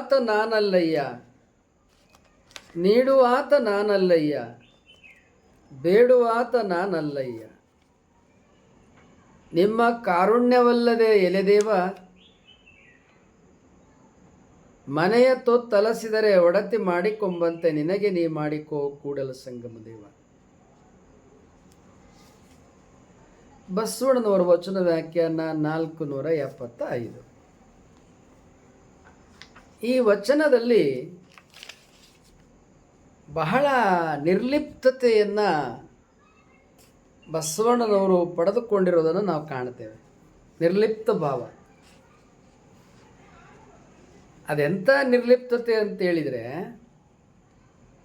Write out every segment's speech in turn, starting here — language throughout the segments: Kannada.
ಬೇಡುವಾತ ನಾನಲ್ಲಯ್ಯ. ನೀಡುವಾತ ನಾನಲ್ಲಯ್ಯ. ಬೇಡುವಾತ ನಾನಲ್ಲಯ್ಯ. ನಿಮ್ಮ ಕಾರುಣ್ಯವಲ್ಲದೆ ಎಲೆದೇವ, ಮನೆಯ ತೊತ್ತಲಸಿದರೆ ಒಡತಿ ಮಾಡಿಕೊಂಬಂತೆ ನಿನಗೆ ನೀ ಮಾಡಿಕೋ ಕೂಡಲ ಸಂಗಮ ದೇವ. ಬಸವಣ್ಣನವರ ವಚನ ವ್ಯಾಖ್ಯಾನ ನಾಲ್ಕು ನೂರ ಎಪ್ಪತ್ತ ಐದು ಈ ವಚನದಲ್ಲಿ ಬಹಳ ನಿರ್ಲಿಪ್ತತೆಯನ್ನು ಬಸವಣ್ಣನವರು ಪಡೆದುಕೊಂಡಿರೋದನ್ನು ನಾವು ಕಾಣ್ತೇವೆ ನಿರ್ಲಿಪ್ತ ಭಾವ. ಅದೆಂಥ ನಿರ್ಲಿಪ್ತತೆ ಅಂತ ಹೇಳಿದರೆ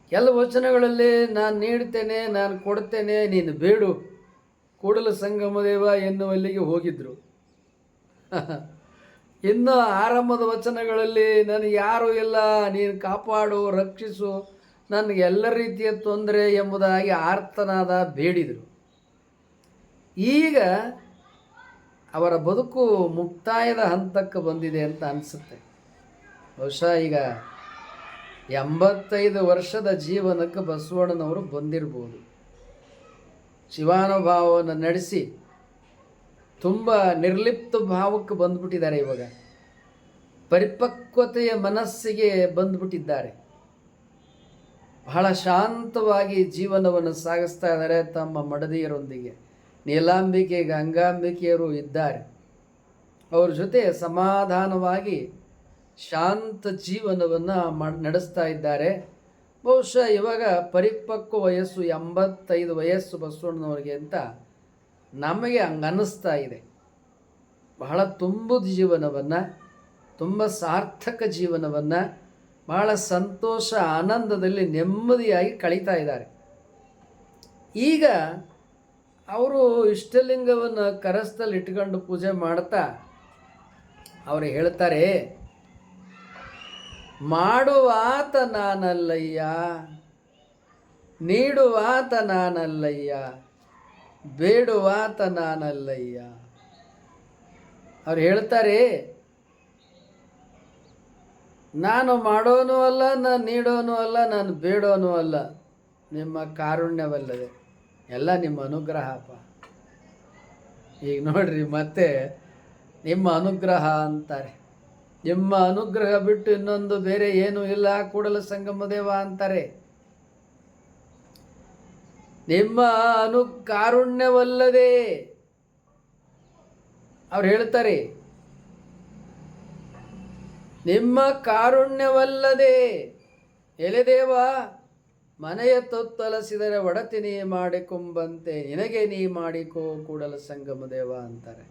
ಕೆಲ ವಚನಗಳಲ್ಲಿ ನಾನು ನೀಡ್ತೇನೆ, ನಾನು ಕೊಡ್ತೇನೆ, ನೀನು ಬೇಡು, ಕೂಡಲ ಸಂಗಮದೇವ ಎನ್ನುವಲ್ಲಿಗೆ ಹೋಗಿದ್ರು. ಇನ್ನು ಆರಂಭದ ವಚನಗಳಲ್ಲಿ ನನಗೆ ಯಾರು ಇಲ್ಲ, ನೀನು ಕಾಪಾಡು, ರಕ್ಷಿಸು ನನಗೆ ಎಲ್ಲ ರೀತಿಯ ತೊಂದರೆ ಎಂಬುದಾಗಿ ಆರ್ತನಾದ ಬೇಡಿದರು. ಈಗ ಅವರ ಬದುಕು ಮುಕ್ತಾಯದ ಹಂತಕ್ಕೆ ಬಂದಿದೆ ಅಂತ ಅನಿಸುತ್ತೆ. ಬಹುಶಃ ಈಗ ಎಂಬತ್ತೈದು ವರ್ಷದ ಜೀವನಕ್ಕೆ ಬಸವಣ್ಣನವರು ಬಂದಿರ್ಬೋದು. ಶಿವಾನುಭಾವವನ್ನು ನಡೆಸಿ ತುಂಬ ನಿರ್ಲಿಪ್ತ ಭಾವಕ್ಕೆ ಬಂದ್ಬಿಟ್ಟಿದ್ದಾರೆ ಇವಾಗ. ಪರಿಪಕ್ವತೆಯ ಮನಸ್ಸಿಗೆ ಬಂದ್ಬಿಟ್ಟಿದ್ದಾರೆ. ಬಹಳ ಶಾಂತವಾಗಿ ಜೀವನವನ್ನು ಸಾಗಿಸ್ತಾ ಇದ್ದಾರೆ ತಮ್ಮ ಮಡದಿಯರೊಂದಿಗೆ. ನೀಲಾಂಬಿಕೆ, ಗಂಗಾಂಬಿಕೆಯರು ಇದ್ದಾರೆ. ಅವ್ರ ಜೊತೆ ಸಮಾಧಾನವಾಗಿ ಶಾಂತ ಜೀವನವನ್ನು ನಡೆಸ್ತಾ ಇದ್ದಾರೆ. ಬಹುಶಃ ಇವಾಗ ಪರಿಪಕ್ವ ವಯಸ್ಸು ಎಂಬತ್ತೈದು ವಯಸ್ಸು ಬಸವಣ್ಣನವ್ರಿಗೆ ಅಂತ ನಮಗೆ ಹಂಗೆ ಅನ್ನಿಸ್ತಾ ಇದೆ. ಬಹಳ ತುಂಬುದ ಜೀವನವನ್ನು, ತುಂಬ ಸಾರ್ಥಕ ಜೀವನವನ್ನು, ಬಹಳ ಸಂತೋಷ, ಆನಂದದಲ್ಲಿ ನೆಮ್ಮದಿಯಾಗಿ ಕಳೀತಾ ಇದ್ದಾರೆ. ಈಗ ಅವರು ಇಷ್ಟಲಿಂಗವನ್ನು ಕರಸ್ತಲ್ಲಿ ಇಟ್ಕೊಂಡು ಪೂಜೆ ಮಾಡ್ತಾ ಅವರು ಹೇಳ್ತಾರೆ, ಮಾಡುವಾತ ನಾನಲ್ಲಯ್ಯ, ನೀಡುವಾತ ನಾನಲ್ಲಯ್ಯ ಬೇಡುವಾತ ನಾನಲ್ಲಯ್ಯ. ಅವ್ರು ಹೇಳ್ತಾರೆ, ನಾನು ಮಾಡೋನು ಅಲ್ಲ, ನಾನು ನೀಡೋನು ಅಲ್ಲ, ನಾನು ಬೇಡೋನು ಅಲ್ಲ. ನಿಮ್ಮ ಕಾರುಣ್ಯವಲ್ಲದೆ. ಎಲ್ಲ ನಿಮ್ಮ ಅನುಗ್ರಹಪ್ಪ ಈಗ ನೋಡ್ರಿ, ಮತ್ತೆ ನಿಮ್ಮ ಅನುಗ್ರಹ ಅಂತಾರೆ. ನಿಮ್ಮ ಅನುಗ್ರಹ ಬಿಟ್ಟು ಇನ್ನೊಂದು ಬೇರೆ ಏನೂ ಇಲ್ಲ, ಕೂಡಲ ಸಂಗಮ ದೇವ ಅಂತಾರೆ. ನಿಮ್ಮ ಅನು ಕಾರುಣ್ಯವಲ್ಲದೆ ಅವ್ರು ಹೇಳ್ತಾರೆ, ನಿಮ್ಮ ಕಾರುಣ್ಯವಲ್ಲದೆ ಎಲೆದೇವ ಮನೆಯ ತೊತ್ತಲಸಿದರೆ ಒಡತಿ ನೀ ಮಾಡಿಕೊಂಬಂತೆ ನಿನಗೆ ನೀ ಮಾಡಿಕೋ ಕೂಡಲ ಸಂಗಮ ದೇವ ಅಂತಾರೆ.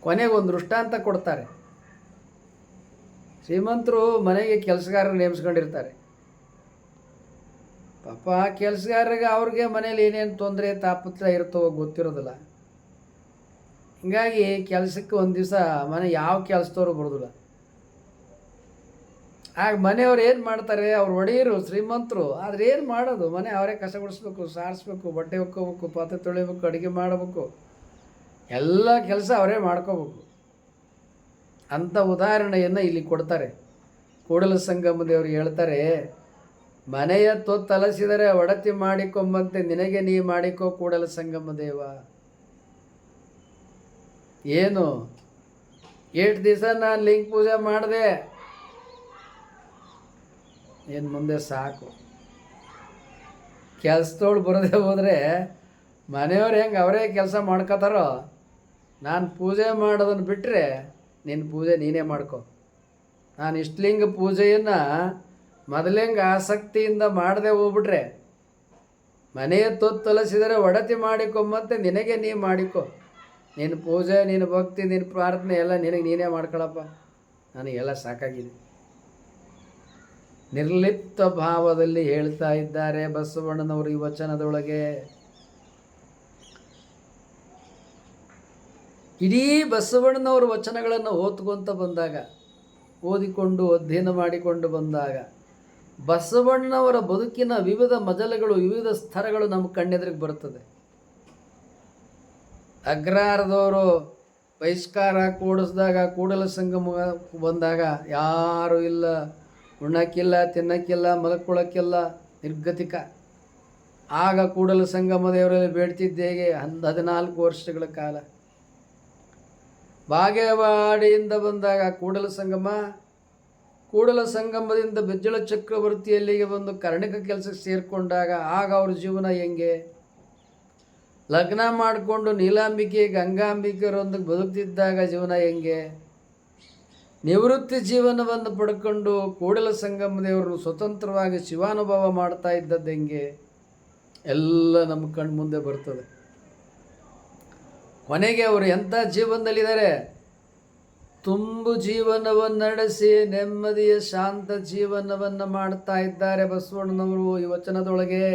ಕೊನೆಗೊಂದು ದೃಷ್ಟಾಂತ ಕೊಡ್ತಾರೆ. ಶ್ರೀಮಂತರು ಮನೆಗೆ ಕೆಲಸಗಾರರು ನೇಮಿಸ್ಕೊಂಡಿರ್ತಾರೆ. ಪಾಪ ಕೆಲಸಗಾರರಿಗೆ ಅವ್ರಿಗೆ ಮನೇಲಿ ಏನೇನು ತೊಂದರೆ ತಾಪತ್ರ ಇರ್ತವೋ ಗೊತ್ತಿರೋದಿಲ್ಲ. ಹೀಗಾಗಿ ಕೆಲಸಕ್ಕೆ ಒಂದು ದಿವಸ ಮನೆ ಯಾವ ಕೆಲಸದವರು ಬರೋದಿಲ್ಲ. ಆಗ ಮನೆಯವ್ರು ಏನು ಮಾಡ್ತಾರೆ, ಅವ್ರು ಒಡೆಯರು ಶ್ರೀಮಂತರು, ಆದರೆ ಏನು ಮಾಡೋದು? ಮನೆ ಅವರೇ ಕಸ ಗುಡಿಸ್ಬೇಕು ಸಾರಿಸ್ಬೇಕು, ಬಟ್ಟೆ ಒಕ್ಕೋಬೇಕು, ಪಾತ್ರೆ ತೊಳಿಬೇಕು ಅಡುಗೆ ಮಾಡಬೇಕು. ಎಲ್ಲ ಕೆಲಸ ಅವರೇ ಮಾಡ್ಕೋಬೇಕು. ಅಂಥ ಉದಾಹರಣೆಯನ್ನು ಇಲ್ಲಿ ಕೊಡ್ತಾರೆ. ಕೂಡಲ ಸಂಗಮ ಹೇಳ್ತಾರೆ ಮನೆಯ ತೊತ್ತಲಸಿದರೆ ಒಡತಿ ಮಾಡಿಕೊಂಬಂತೆ ನಿನಗೆ ನೀ ಮಾಡಿಕೋ ಕೂಡಲ ಸಂಗಮ ದೇವ. ಏನು? ಏಟ್ ದಿವಸ ನಾನು ಲಿಂಗ ಪೂಜೆ ಮಾಡಿದೆ. ಏನು ಮುಂದೆ ಸಾಕು. ಕೆಲಸದೋಳು ಬರದೆ ಹೋದರೆ ಮನೆಯವ್ರು ಹೆಂಗೆ ಅವರೇ ಕೆಲಸ ಮಾಡ್ಕೋತಾರೋ? ನಾನು ಪೂಜೆ ಮಾಡೋದನ್ನು ಬಿಟ್ಟರೆ ನಿನ್ನ ಪೂಜೆ ನೀನೇ ಮಾಡ್ಕೋ. ನಾನು ಇಷ್ಟಲಿಂಗ ಪೂಜೆಯನ್ನು ಮೊದಲಿಂಗ ಆಸಕ್ತಿಯಿಂದ ಮಾಡದೆ ಹೋಗ್ಬಿಟ್ರೆ, ಮನೆಯ ತೊತ್ತೊಲಸಿದರೆ ಒಡತಿ ಮಾಡಿಕೊಂಬಂತೆ ನಿನಗೆ ನೀ ಮಾಡಿಕೊ. ನಿನ್ನ ಪೂಜೆ ನಿನ್ನ ಭಕ್ತಿ ನಿನ್ನ ಪ್ರಾರ್ಥನೆ ಎಲ್ಲ ನಿನಗೆ ನೀನೇ ಮಾಡ್ಕೊಳಪ್ಪ. ನನಗೆಲ್ಲ ಸಾಕಾಗಿದೆ. ನಿರ್ಲಿಪ್ತ ಭಾವದಲ್ಲಿ ಹೇಳ್ತಾ ಇದ್ದಾರೆ ಬಸವಣ್ಣನವರು ಈ ವಚನದೊಳಗೆ. ಇಡೀ ಬಸವಣ್ಣನವರ ವಚನಗಳನ್ನು ಓದ್ಕೊಂತ ಬಂದಾಗ, ಓದಿಕೊಂಡು ಅಧ್ಯಯನ ಮಾಡಿಕೊಂಡು ಬಂದಾಗ ಬಸವಣ್ಣನವರ ಬದುಕಿನ ವಿವಿಧ ಮಜಲುಗಳು, ವಿವಿಧ ಸ್ತರಗಳು ನಮ್ಮ ಕಣ್ಣೆದುರಿಗೆ ಬರ್ತದೆ ಅಗ್ರಹಾರದವರು ಬಹಿಷ್ಕಾರ ಕೂಡಿಸಿದಾಗ, ಕೂಡಲ ಸಂಗಮ ಬಂದಾಗ ಯಾರೂ ಇಲ್ಲ. ಉಣ್ಣಕ್ಕಿಲ್ಲ, ತಿನ್ನಕ್ಕಿಲ್ಲ, ಮಲ್ಕೊಳ್ಳೋಕ್ಕಿಲ್ಲ, ನಿರ್ಗತಿಕ. ಆಗ ಕೂಡಲ ಸಂಗಮ ದೇವರಲ್ಲಿ ಬೇಡ್ತಿದ್ದೇಗೆ ಹಂದ್ ಹದಿನಾಲ್ಕು ವರ್ಷಗಳ ಕಾಲ. ಬಾಗೇವಾಡಿಯಿಂದ ಬಂದಾಗ ಕೂಡಲ ಸಂಗಮ ಕೂಡಲ ಸಂಗಮದಿಂದ ಬೆಜ್ಜಳ ಚಕ್ರವರ್ತಿಯಲ್ಲಿಗೆ ಬಂದು ಕರ್ಣಿಕ ಕೆಲಸಕ್ಕೆ ಸೇರಿಕೊಂಡಾಗ ಆಗ ಅವ್ರ ಜೀವನ ಹೆಂಗೆ? ಲಗ್ನ ಮಾಡಿಕೊಂಡು ನೀಲಾಂಬಿಕೆ, ಗಂಗಾಂಬಿಕೆಯರೊಂದಿಗೆ ಬದುಕ್ತಿದ್ದಾಗ ಜೀವನ ಹೆಂಗೆ? ನಿವೃತ್ತಿ ಜೀವನವನ್ನು ಪಡ್ಕೊಂಡು ಕೂಡಲ ಸಂಗಮದೇವರು ಸ್ವತಂತ್ರವಾಗಿ ಶಿವಾನುಭವ ಮಾಡ್ತಾ ಇದ್ದದ್ದು ಹೆಂಗೆ? ಎಲ್ಲ ನಮ್ಮ ಕಣ್ಮುಂದೆ ಬರ್ತದೆ. ಕೊನೆಗೆ ಅವರು ಎಂಥ ಜೀವನದಲ್ಲಿದ್ದಾರೆ? ತುಂಬು ಜೀವನವನ್ನು ನಡೆಸಿ ನೆಮ್ಮದಿಯ ಶಾಂತ ಜೀವನವನ್ನು ಮಾಡ್ತಾ ಇದ್ದಾರೆ ಬಸವಣ್ಣನವರು ಈ ವಚನದೊಳಗೆ.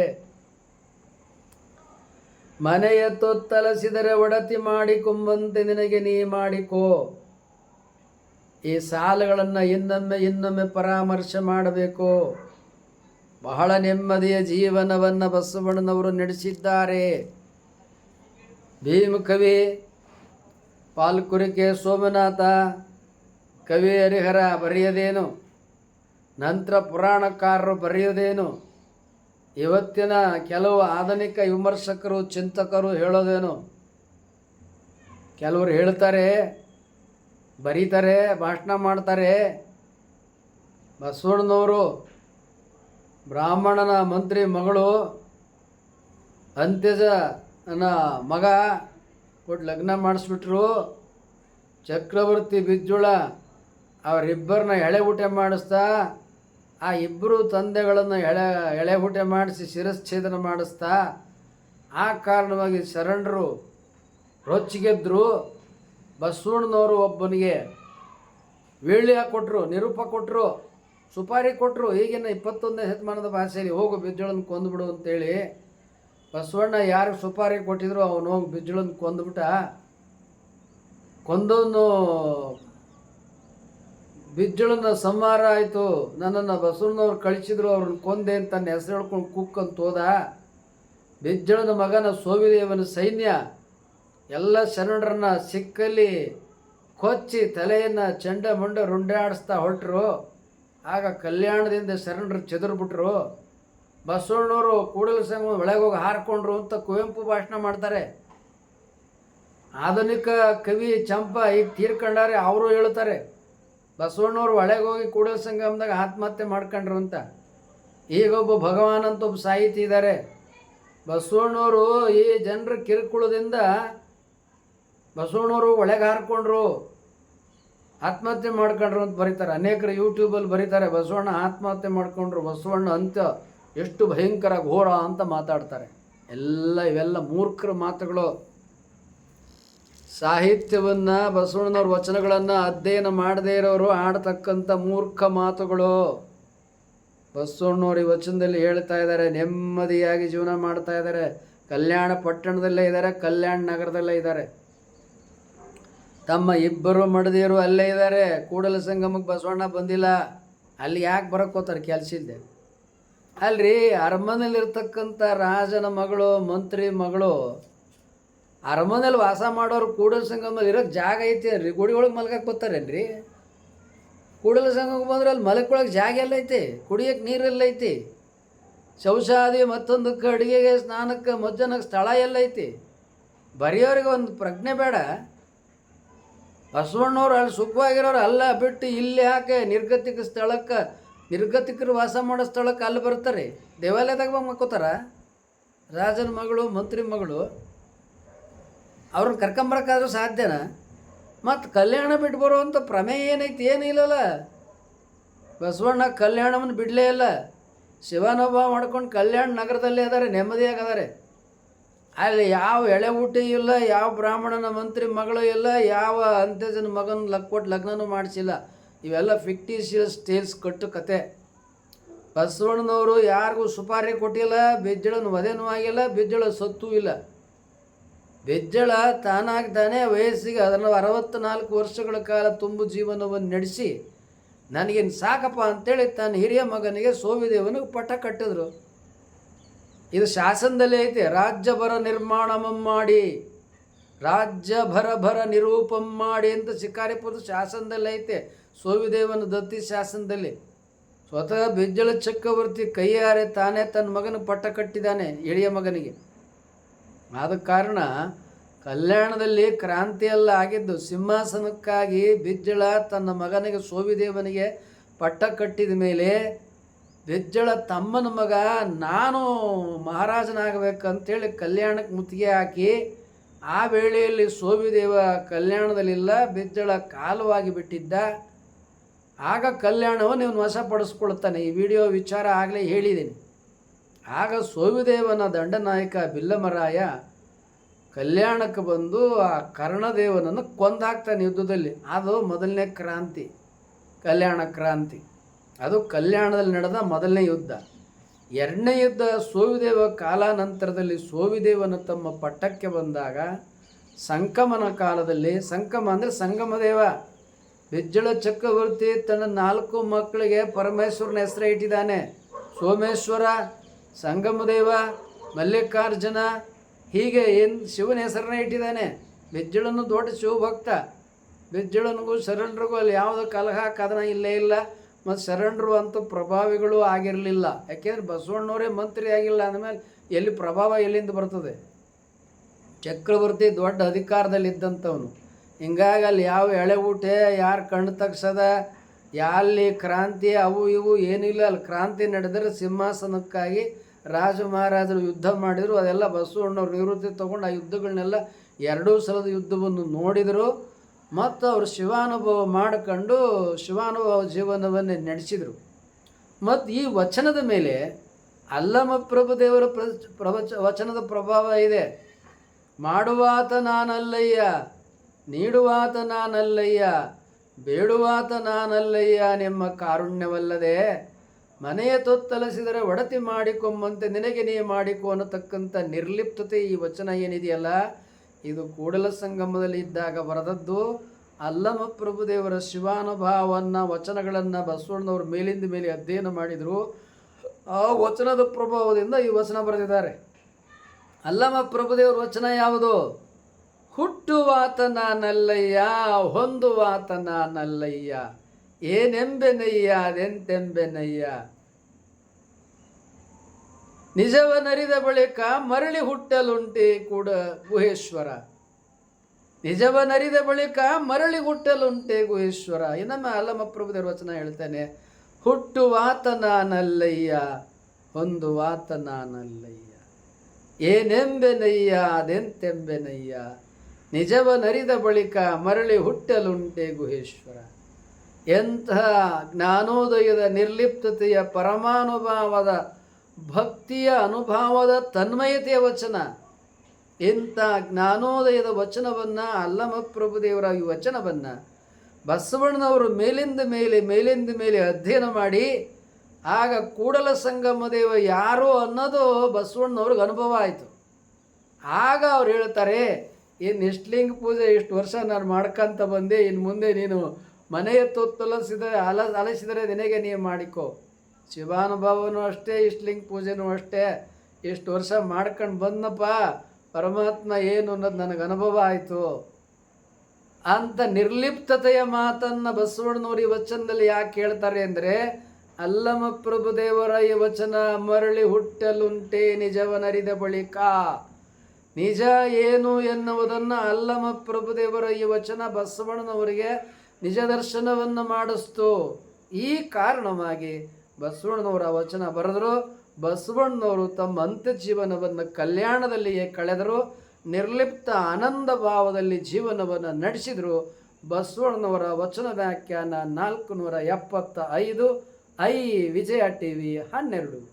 ಮನೆಯ ತೊತ್ತಲಸಿದರೆ ಒಡತಿ ಮಾಡಿಕೊಂಬಂತೆ ನಿನಗೆ ನೀ ಮಾಡಿಕೋ. ಈ ಸಾಲುಗಳನ್ನು ಇನ್ನೊಮ್ಮೆ ಇನ್ನೊಮ್ಮೆ ಪರಾಮರ್ಶೆ ಮಾಡಬೇಕು. ಬಹಳ ನೆಮ್ಮದಿಯ ಜೀವನವನ್ನು ಬಸವಣ್ಣನವರು ನಡೆಸಿದ್ದಾರೆ. ಭೀಮಕವಿ ಪಾಲ್ಕುರಿಕೆ ಸೋಮನಾಥ ಕವಿ ಹರಿಹರ ಬರೆಯದೇನು? ನಂತರ ಪುರಾಣಕಾರರು ಬರೆಯೋದೇನು ಇವತ್ತಿನ ಕೆಲವು ಆಧುನಿಕ ವಿಮರ್ಶಕರು, ಚಿಂತಕರು ಹೇಳೋದೇನು? ಕೆಲವರು ಹೇಳ್ತಾರೆ, ಬರೀತಾರೆ, ಭಾಷಣ ಮಾಡ್ತಾರೆ. ಬಸವಣ್ಣನವರು, ಬ್ರಾಹ್ಮಣನ ಮಂತ್ರಿ ಮಗಳು, ಅಂತ್ಯಜನ ಮಗ ಕೊಟ್ಟು ಲಗ್ನ ಮಾಡಿಸ್ಬಿಟ್ರು. ಚಕ್ರವರ್ತಿ ಬಿಜ್ಜುಳ, ಅವರಿಬ್ಬರನ್ನ ಎಳೆ ಊಟ ಮಾಡಿಸ್ತಾ, ಆ ಇಬ್ಬರು ತಂದೆಗಳನ್ನು ಎಳೆ ಎಳೆ ಊಟ ಮಾಡಿಸಿ ಶಿರಚ್ಛೇದನ ಮಾಡಿಸ್ತಾ, ಆ ಕಾರಣವಾಗಿ ಶರಣರು ರೊಚ್ಚಿಗೆದ್ರು. ಬಸವಣ್ಣನವರು ಒಬ್ಬನಿಗೆ ವೀಳ್ಯ ಕೊಟ್ಟರು ನಿರೂಪ ಕೊಟ್ಟರು ಸುಪಾರಿ ಕೊಟ್ಟರು ಈಗಿನ ಇಪ್ಪತ್ತೊಂದನೇ ಶತಮಾನದ ಭಾಷೆಯಲ್ಲಿ ಹೋಗು ಬಿಜ್ಜಳನ್ನು ಕೊಂದುಬಿಡು ಅಂತೇಳಿ ಬಸವಣ್ಣ ಯಾರು ಸುಪಾರಿ ಕೊಟ್ಟಿದ್ರು ಅವನು ಹೋಗಿ ಬಿಜ್ಜಳನ್ನು ಕೊಂದ್ಬಿಟ್ಟ. ಕೊಂದವನು ಬಿಜ್ಜಳನ್ನ ಸಂಹಾರ ಆಯಿತು. ನನ್ನನ್ನು ಬಸವಣ್ಣವ್ರು ಕಳಿಸಿದ್ರು, ಅವ್ರನ್ನ ಕೊಂದೆ ಅಂತ ತನ್ನ ಹೆಸರು ಹೇಳ್ಕೊಂಡು ಕುಕ್ಕಂತ ಹೋದ. ಬಿಜ್ಜಳನ ಮಗನ ಸೋವಿದೇವನ ಸೈನ್ಯ ಎಲ್ಲ ಶರಣರನ್ನ ಸಿಕ್ಕಲ್ಲಿ ಕೊಚ್ಚಿ ತಲೆಯನ್ನು ಚಂಡ ಮುಂಡ ರುಂಡಾಡಿಸ್ತಾ ಹೊರಟರು. ಆಗ ಕಲ್ಯಾಣದಿಂದ ಶರಣರು ಚೆದರ್ಬಿಟ್ರು. ಬಸವಣ್ಣವರು ಕೂಡಲ ಸಂಘ ಒಳಗೆ ಹೋಗಿ ಹಾರ್ಕೊಂಡ್ರು ಅಂತ ಕುವೆಂಪು ಭಾಷಣ ಮಾಡ್ತಾರೆ. ಆಧುನಿಕ ಕವಿ ಚಂಪ ಈಗ ತೀರ್ಕೊಂಡಾರೆ ಅವರು ಹೇಳ್ತಾರೆ, ಬಸವಣ್ಣವ್ರು ಒಳಗೆ ಹೋಗಿ ಕೂಡಲ ಸಂಗಮದಾಗ ಆತ್ಮಹತ್ಯೆ ಮಾಡ್ಕೊಂಡ್ರು ಅಂತ. ಈಗ ಒಬ್ಬ ಭಗವಾನ್ ಅಂತ ಒಬ್ಬ ಸಾಹಿತಿ ಇದ್ದಾರೆ ಬಸವಣ್ಣವರು ಈ ಜನರ ಕಿರುಕುಳದಿಂದ ಬಸವಣ್ಣವರು ಒಳಗೆ ಹಾರ್ಕೊಂಡ್ರು, ಆತ್ಮಹತ್ಯೆ ಮಾಡ್ಕೊಂಡ್ರು ಅಂತ ಬರೀತಾರೆ. ಅನೇಕರು ಯೂಟ್ಯೂಬಲ್ಲಿ ಬರೀತಾರೆ, ಬಸವಣ್ಣ ಆತ್ಮಹತ್ಯೆ ಮಾಡ್ಕೊಂಡ್ರು, ಬಸವಣ್ಣ ಅಂತ್ಯ ಎಷ್ಟು ಭಯಂಕರ ಘೋರ ಅಂತ ಮಾತಾಡ್ತಾರೆ. ಎಲ್ಲ ಇವೆಲ್ಲ ಮೂರ್ಖರ ಮಾತುಗಳು. ಸಾಹಿತ್ಯವನ್ನು ಬಸವಣ್ಣನವ್ರ ವಚನಗಳನ್ನು ಅಧ್ಯಯನ ಮಾಡದೇ ಇರೋರು ಆಡ್ತಕ್ಕಂಥ ಮೂರ್ಖ ಮಾತುಗಳು. ಬಸವಣ್ಣವ್ರ ಈ ವಚನದಲ್ಲಿ ಹೇಳ್ತಾ ಇದ್ದಾರೆ, ನೆಮ್ಮದಿಯಾಗಿ ಜೀವನ ಮಾಡ್ತಾ ಇದ್ದಾರೆ. ಕಲ್ಯಾಣ ಪಟ್ಟಣದಲ್ಲೇ ಇದ್ದಾರೆ, ಕಲ್ಯಾಣ ನಗರದಲ್ಲೇ ಇದ್ದಾರೆ. ತಮ್ಮ ಇಬ್ಬರು ಮಡದಿಯರು ಅಲ್ಲೇ ಇದ್ದಾರೆ. ಕೂಡಲ ಸಂಗಮಕ್ಕೆ ಬಸವಣ್ಣ ಬಂದಿಲ್ಲ. ಅಲ್ಲಿ ಯಾಕೆ ಬರಕ್ಕೆ ಹೋಗ್ತಾರೆ? ಕೆಲಸ ಇಲ್ಲದೆ ಅಲ್ರಿ, ಅರಮನೆಯಲ್ಲಿರ್ತಕ್ಕಂಥ ರಾಜನ ಮಗಳು, ಮಂತ್ರಿ ಮಗಳು, ಅರಮನೆಯಲ್ಲಿ ವಾಸ ಮಾಡೋರು ಕೂಡಲ ಸಂಗಮದಲ್ಲಿ ಇರೋಕ್ಕೆ ಜಾಗ ಐತಿ ಅನ್ರಿ ಗುಡಿ ಒಳಗೆ ಮಲ್ಗಕ್ಕೆ ಬರ್ತಾರೇನ್ರಿ? ಕೂಡಲ ಸಂಗಮಕ್ಕೆ ಬಂದ್ರೆ ಅಲ್ಲಿ ಮಲಕೊಳಗೆ ಜಾಗ ಎಲ್ಲ ಐತಿ ಕುಡಿಯೋಕ್ಕೆ ನೀರೆಲ್ಲ ಐತಿ, ಶೌಚಾದಿ ಮತ್ತೊಂದಕ್ಕೆ ಅಡುಗೆಗೆ, ಸ್ನಾನಕ್ಕೆ, ಮಜ್ಜನಕ್ಕೆ ಸ್ಥಳ ಎಲ್ಲ ಐತಿ. ಬರೆಯೋರಿಗೆ ಒಂದು ಪ್ರಜ್ಞೆ ಬೇಡ. ಬಸವಣ್ಣವ್ರು ಅಲ್ಲಿ ಸುಖವಾಗಿರೋರು ಅಲ್ಲ, ಬಿಟ್ಟು ಇಲ್ಲಿ ಯಾಕೆ ನಿರ್ಗತಿಕ ಸ್ಥಳಕ್ಕೆ ನಿರ್ಗತಿಕರು ವಾಸ ಮಾಡೋ ಸ್ಥಳಕ್ಕೆ ಅಲ್ಲಿ ಬರ್ತಾರೆ ದೇವಾಲಯದಾಗ ಬಂದು ಮಕ್ಕೋತಾರ? ರಾಜನ ಮಗಳು, ಮಂತ್ರಿ ಮಗಳು, ಅವ್ರನ್ನ ಕರ್ಕೊಂಬರಕ್ಕಾದ್ರೂ ಸಾಧ್ಯನಾ? ಮತ್ತು ಕಲ್ಯಾಣ ಬಿಟ್ಟು ಬರುವಂಥ ಪ್ರಮೇಯ ಏನೈತಿ? ಏನಿಲ್ಲಲ್ಲ ಬಸವಣ್ಣ ಕಲ್ಯಾಣವನ್ನು ಬಿಡಲೇ ಇಲ್ಲ. ಶಿವನೊಬ್ಬ ಮಾಡ್ಕೊಂಡು ಕಲ್ಯಾಣ ನಗರದಲ್ಲೇ ಅದಾರೆ ನೆಮ್ಮದಿಯಾಗದಾರೆ ಅಲ್ಲಿ ಯಾವ ಎಳೆ ಊಟಿ ಇಲ್ಲ, ಯಾವ ಬ್ರಾಹ್ಮಣನ ಮಂತ್ರಿ ಮಗಳು ಇಲ್ಲ, ಯಾವ ಅಂತ್ಯಜನ ಮಗನ ಲಕ್ ಕೊಟ್ಟು ಲಗ್ನನೂ ಮಾಡಿಸಿಲ್ಲ. ಇವೆಲ್ಲ ಫಿಕ್ಟಿಷಿಯಸ್ ಟೇಲ್ಸ್ ಕಟ್ಟು ಕತೆ. ಬಸವಣ್ಣನವರು ಯಾರಿಗೂ ಸುಪಾರಿ ಕೊಟ್ಟಿಲ್ಲ, ಬೆಜ್ಜಳನ ವಧೆನೂ ಆಗಿಲ್ಲ, ಬೆಜ್ಜಳ ಸತ್ತೂ ಇಲ್ಲ. ಬೆಜ್ಜಳ ತಾನಾಗಿ ತಾನೇ ವಯಸ್ಸಿಗೆ ಅದನ್ನು ಅರವತ್ತ್ನಾಲ್ಕು ವರ್ಷಗಳ ಕಾಲ ತುಂಬು ಜೀವನವನ್ನು ನಡೆಸಿ, ನನಗೇನು ಸಾಕಪ್ಪ ಅಂತೇಳಿ ತನ್ನ ಹಿರಿಯ ಮಗನಿಗೆ ಸೋಮಿದೇವನಿಗೆ ಪಟ್ಟ ಕಟ್ಟಿದ್ರು. ಇದು ಶಾಸನದಲ್ಲೇ ಐತೆ, ರಾಜ್ಯಭರ ನಿರ್ಮಾಣ ಮಾಡಿ ರಾಜ್ಯ ಭರ ಭರ ನಿರೂಪಂ ಮಾಡಿ ಅಂತ ಶಿಕಾರಿಪುರದ ಶಾಸನದಲ್ಲಿ ಐತೆ. ಸೋವಿದೇವನ ದತ್ತಿ ಶಾಸನದಲ್ಲಿ ಸ್ವತಃ ಬಿಜ್ಜಳ ಚಕ್ರವರ್ತಿ ಕೈಯಾರೆ ತಾನೇ ತನ್ನ ಮಗನ ಪಟ್ಟ ಕಟ್ಟಿದ್ದಾನೆ ಎಳೆಯ ಮಗನಿಗೆ. ಆದ ಕಾರಣ ಕಲ್ಯಾಣದಲ್ಲಿ ಕ್ರಾಂತಿಯೆಲ್ಲ ಆಗಿದ್ದು ಸಿಂಹಾಸನಕ್ಕಾಗಿ ಬಿಜ್ಜಳ ತನ್ನ ಮಗನಿಗೆ ಸೋವಿದೇವನಿಗೆ ಪಟ್ಟ ಕಟ್ಟಿದ ಮೇಲೆ ಬೆಜ್ಜಳ ತಮ್ಮನ ಮಗ ನಾನು ಮಹಾರಾಜನಾಗಬೇಕಂತೇಳಿ ಕಲ್ಯಾಣಕ್ಕೆ ಮುತ್ತಿಗೆ ಹಾಕಿ ಆ ವೇಳೆಯಲ್ಲಿ ಸೋವಿದೇವ ಕಲ್ಯಾಣದಲ್ಲಿಲ್ಲ, ಬಿಜ್ಜಳ ಕಾಲವಾಗಿ ಬಿಟ್ಟಿದ್ದ. ಆಗ ಕಲ್ಯಾಣವನ್ನು ಇವನು ವಶಪಡಿಸ್ಕೊಳ್ತಾನೆ ಈ ವಿಡಿಯೋ ವಿಚಾರ ಆಗಲೇ ಹೇಳಿದ್ದೀನಿ ಆಗ ಸೋವಿದೇವನ ದಂಡನಾಯಕ ಬಿಲ್ಲಮರಾಯ ಕಲ್ಯಾಣಕ್ಕೆ ಬಂದು ಆ ಕರ್ಣದೇವನನ್ನು ಕೊಂದಾಕ್ತಾನೆ ಯುದ್ಧದಲ್ಲಿ. ಅದು ಮೊದಲನೇ ಕ್ರಾಂತಿ, ಕಲ್ಯಾಣ ಕ್ರಾಂತಿ. ಅದು ಕಲ್ಯಾಣದಲ್ಲಿ ನಡೆದ ಮೊದಲನೇ ಯುದ್ಧ. ಎರಡನೇ ಯುದ್ಧ ಸೋವಿದೇವ ಕಾಲಾನಂತರದಲ್ಲಿ ಸೋವಿದೇವನ ತಮ್ಮ ಪಟ್ಟಕ್ಕೆ ಬಂದಾಗ ಸಂಕಮನ ಕಾಲದಲ್ಲಿ ಸಂಕಮ ಅಂದರೆ ಸಂಗಮದೇವ. ಬಿಜ್ಜಳ ಚಕ್ರವರ್ತಿ ತನ್ನ ನಾಲ್ಕು ಮಕ್ಕಳಿಗೆ ಪರಮೇಶ್ವರನ ಹೆಸರು ಇಟ್ಟಿದ್ದಾನೆ. ಸೋಮೇಶ್ವರ, ಸಂಗಮದೇವ, ಮಲ್ಲಿಕಾರ್ಜುನ, ಹೀಗೆ ಏನು ಶಿವನ ಹೆಸರನ್ನ ಇಟ್ಟಿದ್ದಾನೆ. ಬೆಜ್ಜಳನು ದೊಡ್ಡ ಶಿವಭಕ್ತ. ಬೆಜ್ಜಳನಿಗೂ ಶರಣರಿಗೂ ಅಲ್ಲಿ ಯಾವುದೋ ಕಲಹ, ಕದನ ಇಲ್ಲೇ ಇಲ್ಲ. ಮತ್ತು ಶರಣರು ಅಂತ ಪ್ರಭಾವಿಗಳು ಆಗಿರಲಿಲ್ಲ. ಯಾಕೆಂದರೆ ಬಸವಣ್ಣವರೇ ಮಂತ್ರಿ ಆಗಿಲ್ಲ ಅಂದಮೇಲೆ ಎಲ್ಲಿ ಪ್ರಭಾವ ಎಲ್ಲಿಂದ ಬರ್ತದೆ? ಚಕ್ರವರ್ತಿ ದೊಡ್ಡ ಅಧಿಕಾರದಲ್ಲಿದ್ದಂಥವನು. ಹಿಂಗಾಗಿ ಅಲ್ಲಿ ಯಾವ ಎಳೆ ಊಟೆ ಯಾರು ಕಣ್ಣು ತಗ್ಸದ? ಎಲ್ಲಿ ಕ್ರಾಂತಿ ಅವು ಇವು ಏನಿಲ್ಲ. ಅಲ್ಲಿ ಕ್ರಾಂತಿ ನಡೆದರೆ ಸಿಂಹಾಸನಕ್ಕಾಗಿ ರಾಜ ಮಹಾರಾಜರು ಯುದ್ಧ ಮಾಡಿದರು. ಅದೆಲ್ಲ ಬಸವಣ್ಣವ್ರು ನಿವೃತ್ತಿ ತೊಗೊಂಡು ಆ ಯುದ್ಧಗಳನ್ನೆಲ್ಲ ಎರಡೂ ಸಲದ ಯುದ್ಧವನ್ನು ನೋಡಿದರು. ಮತ್ತು ಅವರು ಶಿವಾನುಭವ ಮಾಡಿಕೊಂಡು ಶಿವಾನುಭವ ಜೀವನವನ್ನೇ ನಡೆಸಿದರು. ಮತ್ತು ಈ ವಚನದ ಮೇಲೆ ಅಲ್ಲಮ ಪ್ರಭುದೇವರ ದೇವರ ಪ್ರವಚ ವಚನದ ಪ್ರಭಾವ ಇದೆ. ಮಾಡುವಾತ ನಾನಲ್ಲಯ್ಯ ನೀಡುವಾತ ನಾನಲ್ಲಯ್ಯ, ಬೇಡುವಾತ ನಾನಲ್ಲಯ್ಯ ನಿಮ್ಮ ಕಾರುಣ್ಯವಲ್ಲದೆ ಮನೆಯ ತೊತ್ತಲಿಸಿದರೆ ಒಡತಿ ಮಾಡಿಕೊಂಬಂತೆ ನಿನಗೆ ನೀ ಮಾಡಿಕೊ ಅನ್ನತಕ್ಕಂಥ ನಿರ್ಲಿಪ್ತತೆ ಈ ವಚನ ಏನಿದೆಯಲ್ಲ? ಇದು ಕೂಡಲ ಸಂಗಮದಲ್ಲಿ ಇದ್ದಾಗ ಬರೆದದ್ದು, ಅಲ್ಲಮ ಪ್ರಭುದೇವರ ಶಿವಾನುಭಾವವನ್ನು ವಚನಗಳನ್ನು ಬಸವಣ್ಣವ್ರ ಮೇಲಿಂದ ಮೇಲೆ ಅಧ್ಯಯನ ಮಾಡಿದರು. ಆ ವಚನದ ಪ್ರಭಾವದಿಂದ ಈ ವಚನ ಬರೆದಿದ್ದಾರೆ. ಅಲ್ಲಮ ಪ್ರಭುದೇವರ ವಚನ ಯಾವುದು? ಹುಟ್ಟುವಾತ ನಾನಲ್ಲಯ್ಯ ಹೊಂದುವಾತ ನಾನಲ್ಲಯ್ಯ ಏನೆಂಬೆನಯ್ಯ, ಅದೆಂತೆಂಬೆನಯ್ಯ. ನಿಜವನರಿದ ಬಳಿಕ ಮರಳಿ ಹುಟ್ಟಲುಂಟೆ ಕೂಡ ಗುಹೇಶ್ವರ. ನಿಜವನರಿದ ಬಳಿಕ ಮರಳಿ ಹುಟ್ಟಲುಂಟೆ ಗುಹೇಶ್ವರ. ಇನ್ನೊಮ್ಮೆ ಅಲ್ಲಮ ದೇವಚನ ವಚನ ಹೇಳ್ತಾನೆ. ಹುಟ್ಟುವಾತ ನಾನಲ್ಲಯ್ಯ ಹೊಂದುವಾತ ನಾನಲ್ಲಯ್ಯ ಏನೆಂಬೆನಯ್ಯ, ಅದೆಂತೆಂಬೆನಯ್ಯ. ನಿಜವನರಿದ ಬಳಿಕ ಮರಳಿ ಹುಟ್ಟಲುಂಟೆ ಗುಹೇಶ್ವರ. ಎಂತಹ ಜ್ಞಾನೋದಯದ ನಿರ್ಲಿಪ್ತತೆಯ ಪರಮಾನುಭಾವದ ಭಕ್ತಿಯ ಅನುಭಾವದ ತನ್ಮಯತೆಯ ವಚನ. ಇಂಥ ಜ್ಞಾನೋದಯದ ವಚನವನ್ನು ಅಲ್ಲಮ ಪ್ರಭುದೇವರ ಈ ವಚನವನ್ನು ಬಸವಣ್ಣನವರು ಮೇಲಿಂದ ಮೇಲೆ ಮೇಲಿಂದ ಮೇಲೆ ಅಧ್ಯಯನ ಮಾಡಿ ಆಗ ಕೂಡಲ ಸಂಗಮ ದೇವ ಯಾರು ಅನ್ನೋದು ಬಸವಣ್ಣನವ್ರಿಗೆ ಅನುಭವ ಆಯಿತು. ಆಗ ಅವ್ರು ಹೇಳ್ತಾರೆ ಇನ್ನು ಇಷ್ಟಲಿಂಗ ಪೂಜೆ ಇಷ್ಟು ವರ್ಷ ನಾನು ಮಾಡ್ಕೊಂತ ಬಂದೆ ಇನ್ನು ಮುಂದೆ ನೀನು ಮನೆಯ ತೊತ್ತಲಸಿದರೆ ಅಲ, ಅಲಸಿದರೆ ನಿನಗೆ ನೀವು ಮಾಡಿಕೋ. ಶಿವಾನುಭವನೂ ಅಷ್ಟೇ ಇಷ್ಟಲಿಂಗ ಪೂಜೆನೂ ಅಷ್ಟೇ. ಇಷ್ಟು ವರ್ಷ ಮಾಡ್ಕೊಂಡು ಬಂದಪ್ಪ ಪರಮಾತ್ಮ ಏನು ಅನ್ನೋದು ನನಗೆ ಅನುಭವ ಆಯಿತು. ಅಂತ ನಿರ್ಲಿಪ್ತತೆಯ ಮಾತನ್ನು ಬಸವಣ್ಣನವರು ಈ ವಚನದಲ್ಲಿ ಯಾಕೆ ಹೇಳ್ತಾರೆ ಅಂದರೆ ಅಲ್ಲಮ ಪ್ರಭುದೇವರ ಈ ವಚನ ಮರಳಿ ಹುಟ್ಟಲುಂಟೆ ನಿಜವನರಿದ ಬಳಿಕ. ನಿಜ ಏನು ಎನ್ನುವುದನ್ನು ಅಲ್ಲಮ ಪ್ರಭುದೇವರ ಈ ವಚನ ಬಸವಣ್ಣನವರಿಗೆ ನಿಜ ದರ್ಶನವನ್ನು ಮಾಡಿಸ್ತು. ಈ ಕಾರಣವಾಗಿ ಬಸವಣ್ಣನವರ ವಚನ ಬರೆದರು. ಬಸವಣ್ಣನವರು ತಮ್ಮ ಅಂತ್ಯ ಜೀವನವನ್ನು ಕಲ್ಯಾಣದಲ್ಲಿಯೇ ಕಳೆದರು. ನಿರ್ಲಿಪ್ತ ಆನಂದ ಭಾವದಲ್ಲಿ ಜೀವನವನ್ನು ನಡೆಸಿದರು. ಬಸವಣ್ಣನವರ ವಚನ ವ್ಯಾಖ್ಯಾನ ನಾಲ್ಕು ನೂರ ಎಪ್ಪತ್ತ ಐದು ಐ ವಿಜಯ ಟಿ ವಿ ಹನ್ನೆರಡು.